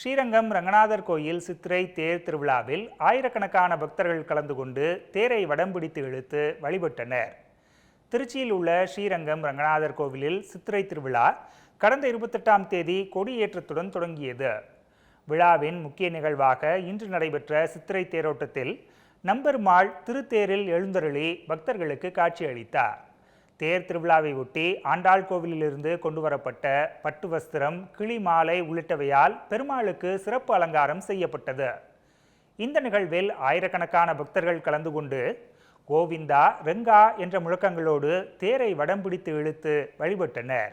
ஸ்ரீரங்கம் ரங்கநாதர் கோயில் சித்திரை தேர் திருவிழாவில் ஆயிரக்கணக்கான பக்தர்கள் கலந்து கொண்டு தேரை வடம் பிடித்து இழுத்து வழிபட்டனர். திருச்சியில் உள்ள ஸ்ரீரங்கம் ரங்கநாதர் கோவிலில் சித்திரை திருவிழா கடந்த இருபத்தெட்டாம் தேதி கொடியேற்றத்துடன் தொடங்கியது. விழாவின் முக்கிய நிகழ்வாக இன்று நடைபெற்ற சித்திரை தேரோட்டத்தில் நம்பெருமாள் திருத்தேரில் எழுந்தருளி பக்தர்களுக்கு காட்சியளித்தார். தேர் திருவிழாவை ஒட்டி ஆண்டாள் கோவிலிலிருந்து கொண்டு வரப்பட்ட பட்டு வஸ்திரம் கிளி மாலை உள்ளிட்டவையால் பெருமாளுக்கு சிறப்பு அலங்காரம் செய்யப்பட்டது. இந்த நிகழ்வில் ஆயிரக்கணக்கான பக்தர்கள் கலந்து கொண்டு கோவிந்தா ரெங்கா என்ற முழக்கங்களோடு தேரை வடம் பிடித்து இழுத்து வழிபட்டனர்.